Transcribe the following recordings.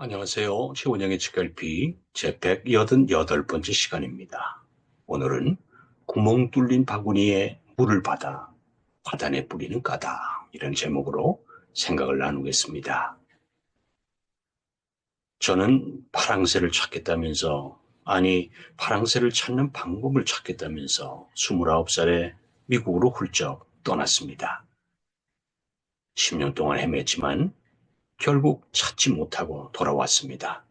안녕하세요. 최원영의 책갈피 제188번째 시간입니다. 오늘은 구멍 뚫린 바구니에 물을 받아 화단에 뿌리는 까닭 이런 제목으로 생각을 나누겠습니다. 저는 파랑새를 찾겠다면서 아니 파랑새를 찾는 방법을 찾겠다면서 29살에 미국으로 훌쩍 떠났습니다. 10년 동안 헤맸지만 결국 찾지 못하고 돌아왔습니다.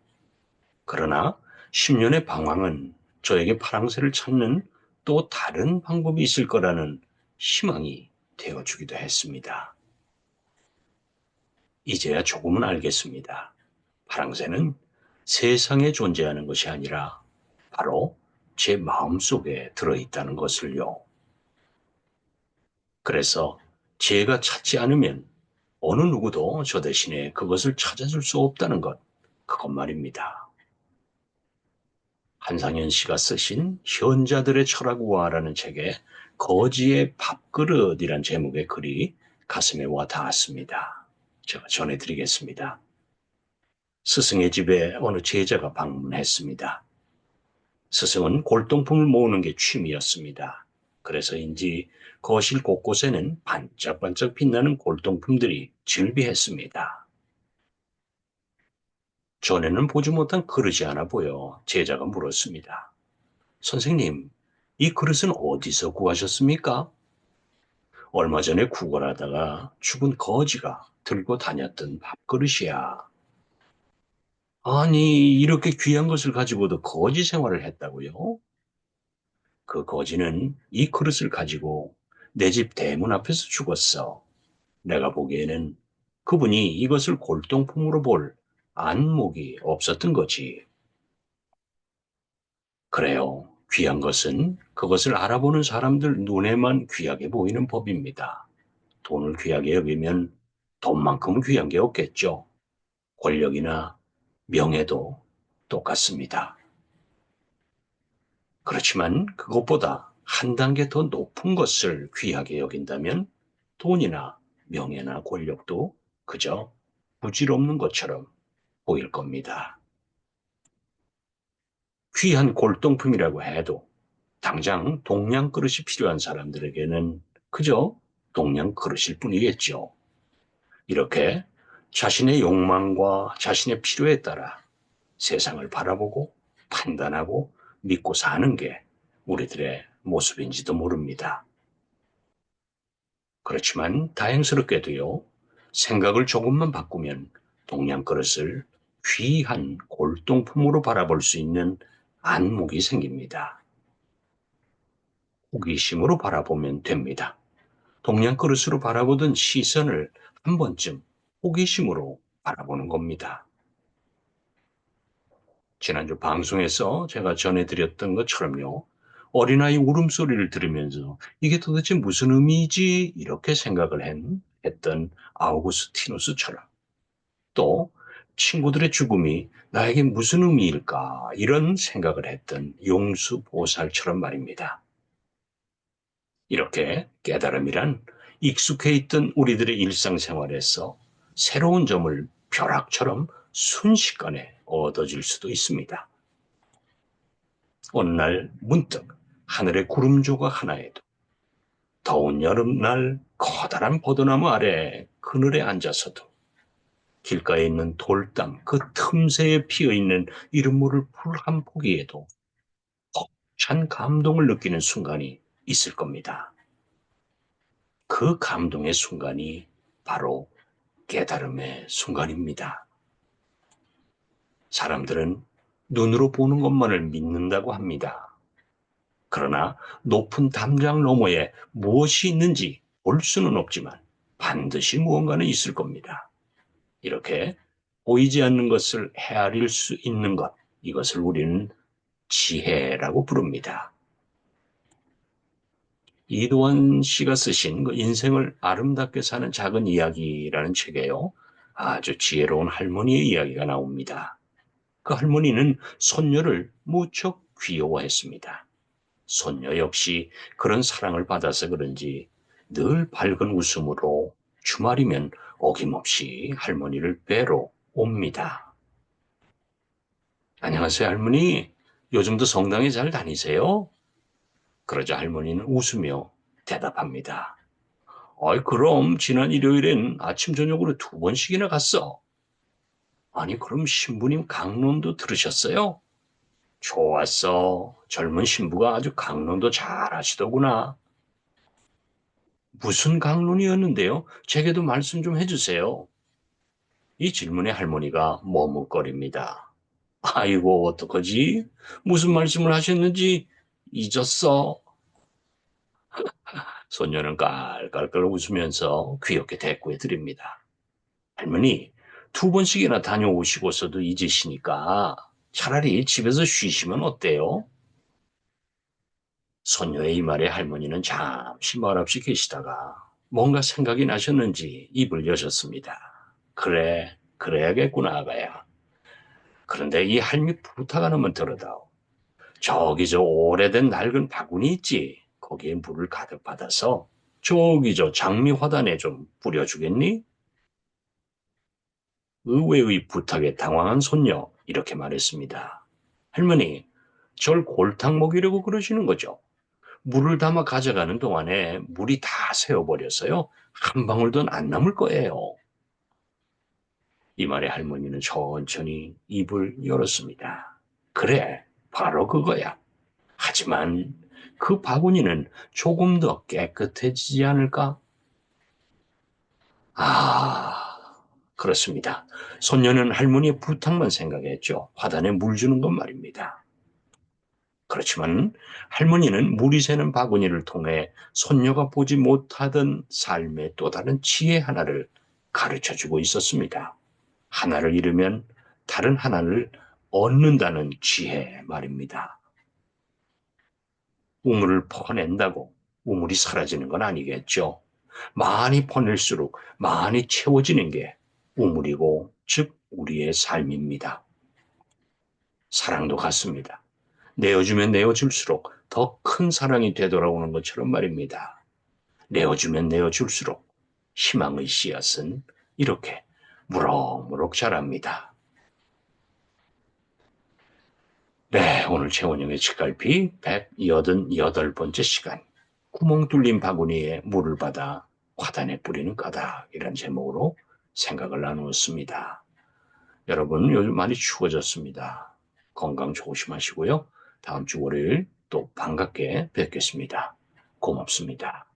그러나 10년의 방황은 저에게 파랑새를 찾는 또 다른 방법이 있을 거라는 희망이 되어주기도 했습니다. 이제야 조금은 알겠습니다. 파랑새는 세상에 존재하는 것이 아니라 바로 제 마음 속에 들어있다는 것을요. 그래서 제가 찾지 않으면 어느 누구도 저 대신에 그것을 찾아줄 수 없다는 것, 그것 말입니다. 한상현 씨가 쓰신 현자들의 철학 우화라는 책에 거지의 밥그릇이란 제목의 글이 가슴에 와 닿았습니다. 제가 전해드리겠습니다. 스승의 집에 어느 제자가 방문했습니다. 스승은 골동품을 모으는 게 취미였습니다. 그래서인지 거실 곳곳에는 반짝반짝 빛나는 골동품들이 즐비했습니다. 전에는 보지 못한 그릇이 하나 보여 제자가 물었습니다. 선생님, 이 그릇은 어디서 구하셨습니까? 얼마 전에 구걸하다가 죽은 거지가 들고 다녔던 밥그릇이야. 아니, 이렇게 귀한 것을 가지고도 거지 생활을 했다고요? 그 거지는 이 그릇을 가지고 내 집 대문 앞에서 죽었어. 내가 보기에는 그분이 이것을 골동품으로 볼 안목이 없었던 거지. 그래요. 귀한 것은 그것을 알아보는 사람들 눈에만 귀하게 보이는 법입니다. 돈을 귀하게 여기면 돈만큼은 귀한 게 없겠죠. 권력이나 명예도 똑같습니다. 그렇지만 그것보다 한 단계 더 높은 것을 귀하게 여긴다면 돈이나 명예나 권력도 그저 부질없는 것처럼 보일 겁니다. 귀한 골동품이라고 해도 당장 동양 그릇이 필요한 사람들에게는 그저 동양 그릇일 뿐이겠죠. 이렇게 자신의 욕망과 자신의 필요에 따라 세상을 바라보고 판단하고 믿고 사는 게 우리들의 모습인지도 모릅니다. 그렇지만 다행스럽게도요, 생각을 조금만 바꾸면 동양 그릇을 귀한 골동품으로 바라볼 수 있는 안목이 생깁니다. 호기심으로 바라보면 됩니다. 동양 그릇으로 바라보던 시선을 한 번쯤 호기심으로 바라보는 겁니다. 지난주 방송에서 제가 전해드렸던 것처럼요. 어린아이 울음소리를 들으면서 이게 도대체 무슨 의미지? 이렇게 생각을 했던 아우구스티누스처럼 또 친구들의 죽음이 나에게 무슨 의미일까? 이런 생각을 했던 용수보살처럼 말입니다. 이렇게 깨달음이란 익숙해 있던 우리들의 일상생활에서 새로운 점을 벼락처럼 순식간에 얻어질 수도 있습니다. 어느 날 문득 하늘의 구름 조각 하나에도 더운 여름날 커다란 포도나무 아래 그늘에 앉아서도 길가에 있는 돌담 그 틈새에 피어있는 이름모를 풀 한 포기에도 벅찬 감동을 느끼는 순간이 있을 겁니다. 그 감동의 순간이 바로 깨달음의 순간입니다. 사람들은 눈으로 보는 것만을 믿는다고 합니다. 그러나 높은 담장 너머에 무엇이 있는지 볼 수는 없지만 반드시 무언가는 있을 겁니다. 이렇게 보이지 않는 것을 헤아릴 수 있는 것, 이것을 우리는 지혜라고 부릅니다. 이도환 씨가 쓰신 그 인생을 아름답게 사는 작은 이야기라는 책에요. 아주 지혜로운 할머니의 이야기가 나옵니다. 그 할머니는 손녀를 무척 귀여워했습니다. 손녀 역시 그런 사랑을 받아서 그런지 늘 밝은 웃음으로 주말이면 어김없이 할머니를 뵈러 옵니다. 안녕하세요, 할머니. 요즘도 성당에 잘 다니세요? 그러자 할머니는 웃으며 대답합니다. 아이, 그럼 지난 일요일엔 아침, 저녁으로 두 번씩이나 갔어. 아니, 그럼 신부님 강론도 들으셨어요? 좋았어. 젊은 신부가 아주 강론도 잘 하시더구나. 무슨 강론이었는데요? 제게도 말씀 좀 해주세요. 이 질문에 할머니가 머뭇거립니다. 아이고, 어떡하지? 무슨 말씀을 하셨는지 잊었어. 소녀는 깔깔깔 웃으면서 귀엽게 대꾸해 드립니다. 할머니, 두 번씩이나 다녀오시고서도 잊으시니까 차라리 집에서 쉬시면 어때요? 소녀의 이 말에 할머니는 잠시 말없이 계시다가 뭔가 생각이 나셨는지 입을 여셨습니다. 그래, 그래야겠구나, 아가야. 그런데 이 할미 부탁 하나만 들어다오. 저기 저 오래된 낡은 바구니 있지? 거기에 물을 가득 받아서 저기 저 장미 화단에 좀 뿌려주겠니? 의외의 부탁에 당황한 손녀 이렇게 말했습니다. 할머니, 절 골탕 먹이려고 그러시는 거죠? 물을 담아 가져가는 동안에 물이 다 새어버려서요. 한 방울도 안 남을 거예요. 이 말에 할머니는 천천히 입을 열었습니다. 그래, 바로 그거야. 하지만 그 바구니는 조금 더 깨끗해지지 않을까? 아, 그렇습니다. 손녀는 할머니의 부탁만 생각했죠. 화단에 물 주는 것 말입니다. 그렇지만 할머니는 물이 새는 바구니를 통해 손녀가 보지 못하던 삶의 또 다른 지혜 하나를 가르쳐 주고 있었습니다. 하나를 잃으면 다른 하나를 얻는다는 지혜 말입니다. 우물을 퍼낸다고 우물이 사라지는 건 아니겠죠. 많이 퍼낼수록 많이 채워지는 게 우물이고 즉 우리의 삶입니다. 사랑도 같습니다. 내어주면 내어줄수록 더 큰 사랑이 되돌아오는 것처럼 말입니다. 내어주면 내어줄수록 희망의 씨앗은 이렇게 무럭무럭 자랍니다. 네, 오늘 최원영의 치갈피 188번째 시간 구멍 뚫린 바구니에 물을 받아 화단에 뿌리는 까닭이란 제목으로 생각을 나누었습니다. 여러분 요즘 많이 추워졌습니다. 건강 조심하시고요. 다음 주 월요일 또 반갑게 뵙겠습니다. 고맙습니다.